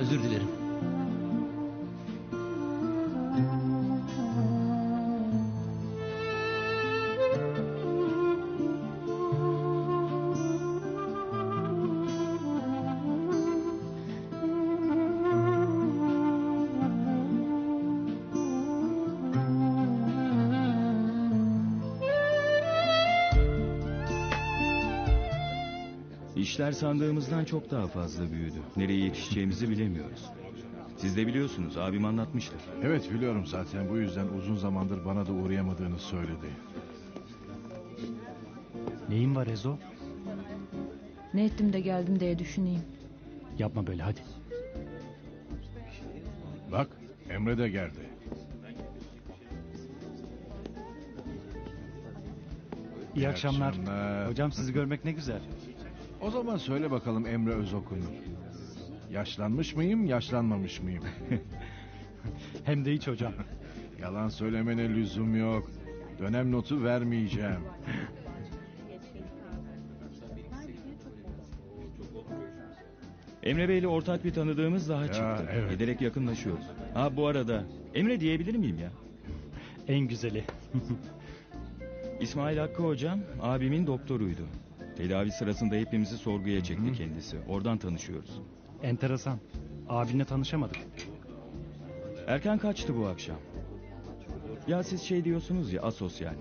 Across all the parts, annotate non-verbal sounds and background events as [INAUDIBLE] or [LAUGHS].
özür dilerim. İşler sandığımızdan çok daha fazla büyüdü. Nereye yetişeceğimizi bilemiyoruz. Siz de biliyorsunuz abim anlatmıştır. Evet biliyorum zaten bu yüzden uzun zamandır bana da uğrayamadığını söyledi. Neyin var Ezo? Ne ettim de geldim diye düşüneyim. Yapma böyle hadi. Bak Emre de geldi. İyi, akşamlar. akşamlar. Hocam sizi görmek ne güzel. O zaman söyle bakalım Emre Özokunur. Yaşlanmış mıyım, yaşlanmamış mıyım? [LAUGHS] Hem de hiç hocam. [LAUGHS] Yalan söylemene lüzum yok. Dönem notu vermeyeceğim. Emre Bey'le ortak bir tanıdığımız daha Ya, çıktı. evet. Giderek yakınlaşıyoruz. Ha bu arada Emre diyebilir miyim ya? En güzeli. İsmail Hakkı hocam abimin doktoruydu. Tedavi sırasında hepimizi sorguya çekti kendisi. Oradan tanışıyoruz. Enteresan. Abinle tanışamadık. Erken kaçtı bu akşam. Ya siz şey diyorsunuz ya asosyal.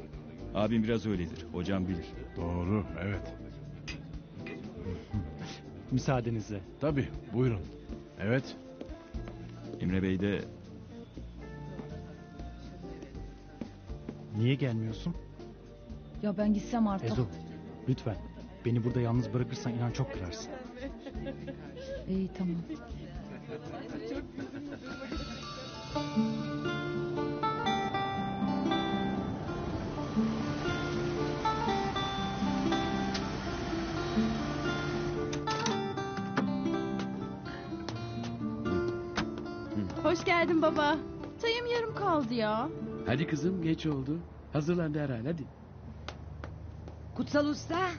Abim biraz öyledir. Hocam bilir. Doğru, evet. [LAUGHS] Müsaadenizle. Tabii, buyurun. Evet, Emre Bey de Niye gelmiyorsun? Ya ben gitsem artık. Ezo lütfen. Beni burada yalnız bırakırsan inan çok kırarsın. İyi tamam. Hoş geldin baba. Çayım yarım kaldı ya. Hadi kızım geç oldu. Hazırlandı herhal hadi. Kutsal Usta.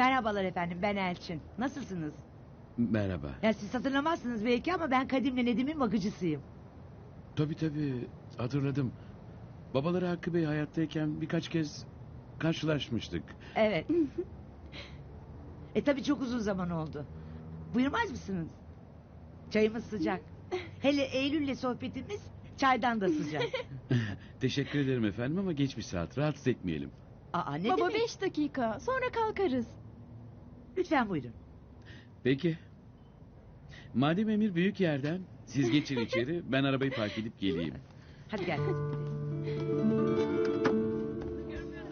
Merhabalar efendim ben Elçin. Nasılsınız? Merhaba. Ya siz hatırlamazsınız belki ama ben Kadim'le Nedim'in bakıcısıyım. Tabii tabii hatırladım. Babaları Hakkı Bey hayattayken birkaç kez karşılaşmıştık. Evet. [LAUGHS] e tabii çok uzun zaman oldu. Buyurmaz mısınız? Çayımız sıcak. [LAUGHS] Hele Eylül'le sohbetimiz çaydan da sıcak. [LAUGHS] Teşekkür ederim efendim ama geç bir saat. Rahatsız etmeyelim. Aa ne baba demek? beş dakika sonra kalkarız. Lütfen buyurun. Peki. Madem emir büyük yerden siz geçin içeri ben arabayı park edip geleyim. Hadi gel.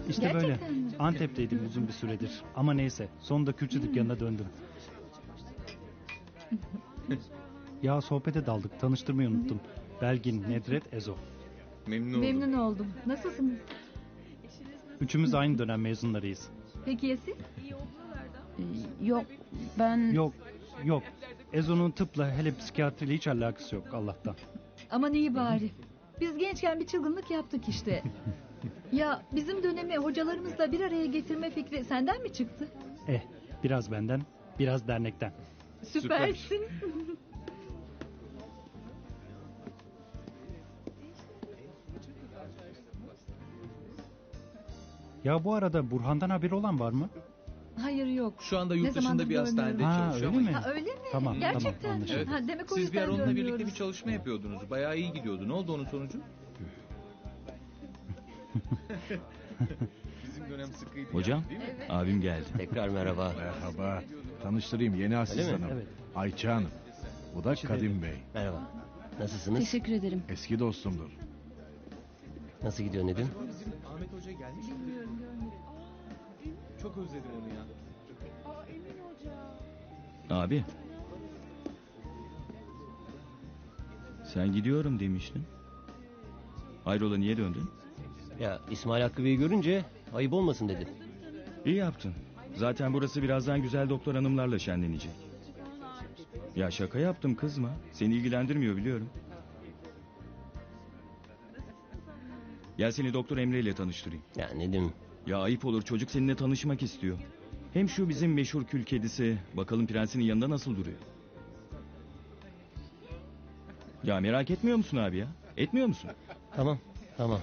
İşte böyle. Gerçekten mi? Antep'teydim uzun bir süredir. Ama neyse sonunda külçe dükkanına döndüm. ya sohbete daldık. Tanıştırmayı unuttum. Belgin, Nedret, Ezo. Memnun, Memnun oldum. Nasılsınız? Üçümüz aynı dönem mezunlarıyız. Peki ya siz? Ee, Yok ben... Yok, yok. Ezo'nun tıpla hele psikiyatriyle hiç alakası yok Allah'tan. Aman iyi bari. Biz gençken bir çılgınlık yaptık işte. ya bizim dönemi hocalarımızla bir araya getirme fikri senden mi çıktı? Eh, biraz benden, biraz dernekten. Süpersin. Ya bu arada Burhan'dan haberi olan var mı? Hayır yok. Şu anda Ne yurt zamandır dışında bir hastanede görmüyorum. Ha çalışıyor öyle ama- mi? Ha öyle mi? Tamam, Gerçekten. tamam, anlaşıldı. ha, demek o Siz bir yüzden ara onunla birlikte görmüyoruz. bir çalışma yapıyordunuz. Bayağı iyi gidiyordu. Ne oldu onun sonucu? Bizim dönem sıkıydı. hocam mi? abim geldi. Tekrar merhaba. merhaba. Tanıştırayım yeni asistanım. Evet. Ayça Hanım. Bu da Kadim. Bey. Merhaba. Nasılsınız? Teşekkür ederim. Eski dostumdur. Nasıl gidiyor Nedim? Bizim Ahmet Hoca gelmiş. Çok özledim onu ya. Abi. Sen gidiyorum demiştin. Hayrola niye döndün? Ya İsmail Hakkı Bey'i görünce ayıp olmasın dedi. İyi yaptın. Zaten burası birazdan güzel doktor hanımlarla şenlenecek. Ya şaka yaptım kızma. Seni ilgilendirmiyor biliyorum. Gel seni doktor Emre ile tanıştırayım. Ya Nedim Ya ayıp olur çocuk seninle tanışmak istiyor. Hem şu bizim meşhur kül kedisi bakalım prensinin yanında nasıl duruyor. Ya merak etmiyor musun abi ya? Etmiyor musun? Tamam, tamam.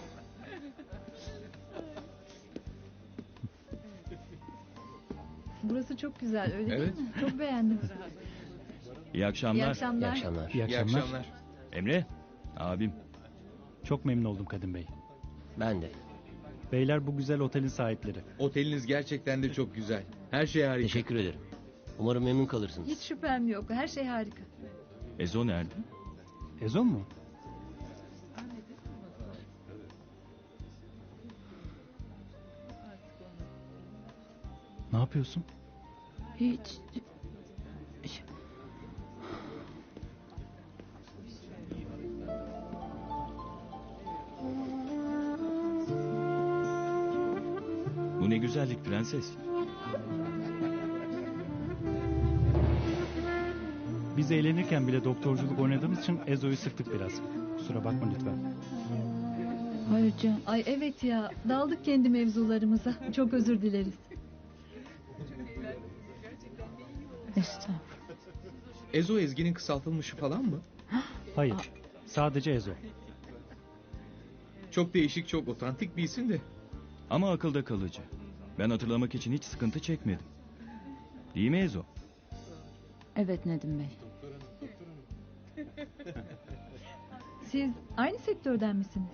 Burası çok güzel öyle Evet. değil mi? Çok beğendim. İyi akşamlar. İyi akşamlar. İyi akşamlar. İyi İyi akşamlar. akşamlar. Emre. Abim. Çok memnun oldum Kadim Bey. Ben de. Beyler bu güzel otelin sahipleri. Oteliniz gerçekten de çok güzel. Her şey harika. Teşekkür ederim. Umarım memnun kalırsınız. Hiç şüphem yok. Her şey harika. Ezo nerede? Ezon mu? Ne yapıyorsun? Hiç. Prenses. Biz eğlenirken bile doktorculuk oynadığımız için Ezo'yu sıktık biraz. Kusura bakma lütfen. Hayır canım. Ay evet ya. Daldık kendi mevzularımıza. Çok özür dileriz. Estağfurullah. Ezo Ezgi'nin kısaltılmışı falan mı? Hayır. Sadece Ezo. Çok değişik, çok otantik bir isim de. Ama akılda kalıcı. Ben hatırlamak için hiç sıkıntı çekmedim. Değil mi Ezo? Evet Nedim Bey. Siz aynı sektörden misiniz?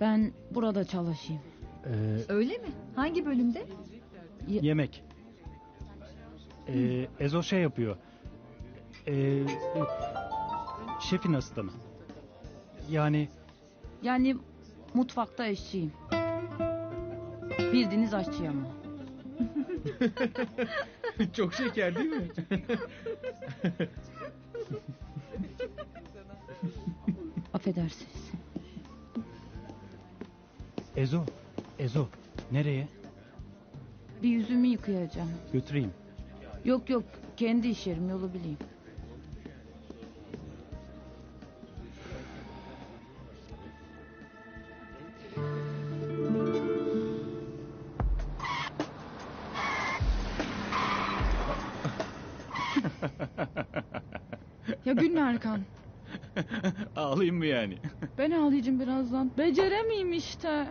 Ben burada çalışayım. Ee, Öyle mi? Hangi bölümde? yemek. Ee, Ezo şey yapıyor. Ee, şefin asistanı. Yani Yani mutfakta eşçiyim. Bildiğiniz aşçı ama. [LAUGHS] çok şeker değil mi? [LAUGHS] Affedersiniz. Ezo. Ezo. Nereye? Bir yüzümü yıkayacağım. Götüreyim. Yok yok kendi iş yerim yolu bileyim. Ya gülme Erkan. [LAUGHS] Ağlayayım mı yani? Ben ağlayacağım birazdan. Beceremeyim işte.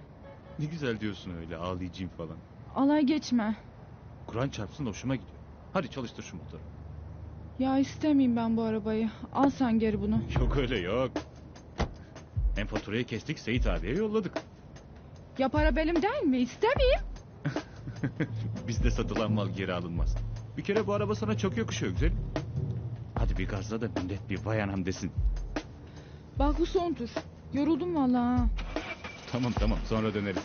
ne güzel diyorsun öyle ağlayacağım falan. Alay geçme. Kur'an çarpsın hoşuma gidiyor. Hadi çalıştır şu motoru. Ya istemeyeyim ben bu arabayı. Al sen geri bunu. [LAUGHS] Yok öyle yok. Hem faturayı kestik Seyit abiye yolladık. Ya para benim değil mi? İstemeyeyim. [LAUGHS] Bizde satılan mal geri alınmaz. Bir kere bu araba sana çok yakışıyor güzelim. Bir gazla da millet bir vay anam desin. Bak bu son tur. Yoruldum vallahi. ha. Tamam tamam sonra döneriz.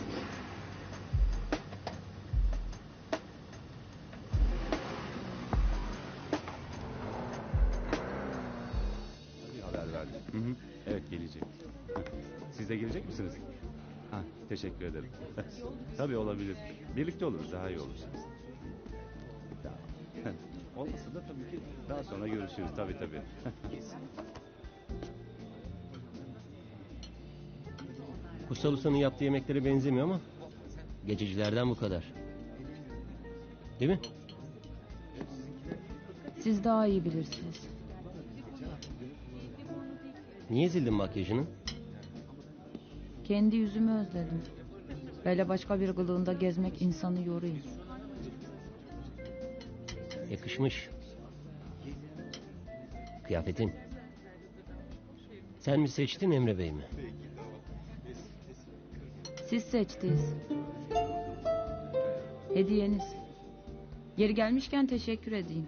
haber verdi. Evet gelecek. Siz de gelecek misiniz? Ha, teşekkür ederim. [LAUGHS] Tabii olabilir. Birlikte oluruz daha iyi olur. Olmasa da tabii ki daha sonra görüşürüz tabii tabii. [LAUGHS] Kutsal Usta'nın yaptığı yemeklere benzemiyor ama geçicilerden bu kadar. Değil mi? Siz daha iyi bilirsiniz. Niye zildin makyajını? Kendi yüzümü özledim. Böyle başka bir kılığında gezmek insanı yoruyor. Yakışmış. Kıyafetin. Sen mi seçtin Emre Bey mi? Siz seçtiniz. Hediyeniz. Yeri gelmişken teşekkür edeyim.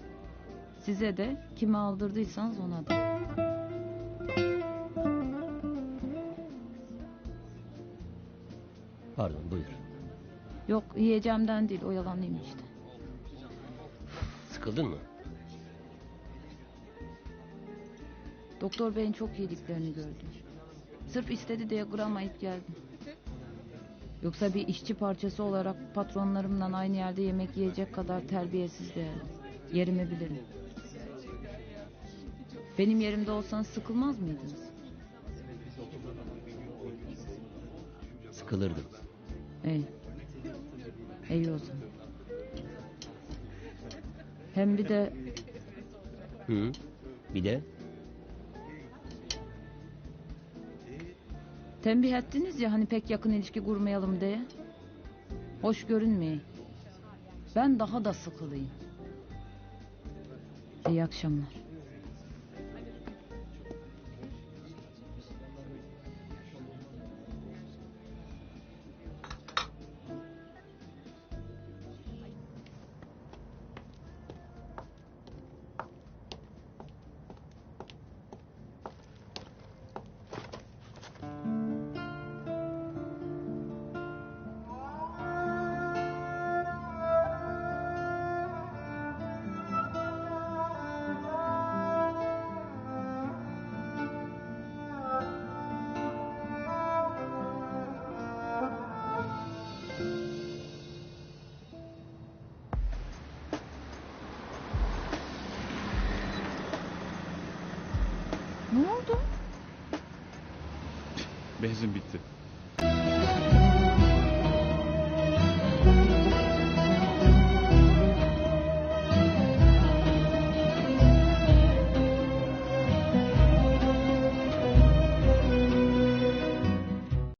Size de kime aldırdıysanız ona da. Pardon buyur. Yok yiyeceğimden değil oyalanayım işte. Sıkıldın mı? Doktor beyin çok iyiliklerini gördüm. Sırf istedi diye gram ayıp geldim. Yoksa bir işçi parçası olarak patronlarımla aynı yerde yemek yiyecek kadar terbiyesiz değilim. Yerimi bilirim. Benim yerimde olsanız sıkılmaz mıydınız? Sıkılırdım. İyi. İyi o zaman. Hem bir de... Hı, bir de? Tembih ettiniz ya hani pek yakın ilişki kurmayalım diye. Hoş görünmeyin. Ben daha da sıkılayım. İyi akşamlar. Ne oldu? Benzin bitti.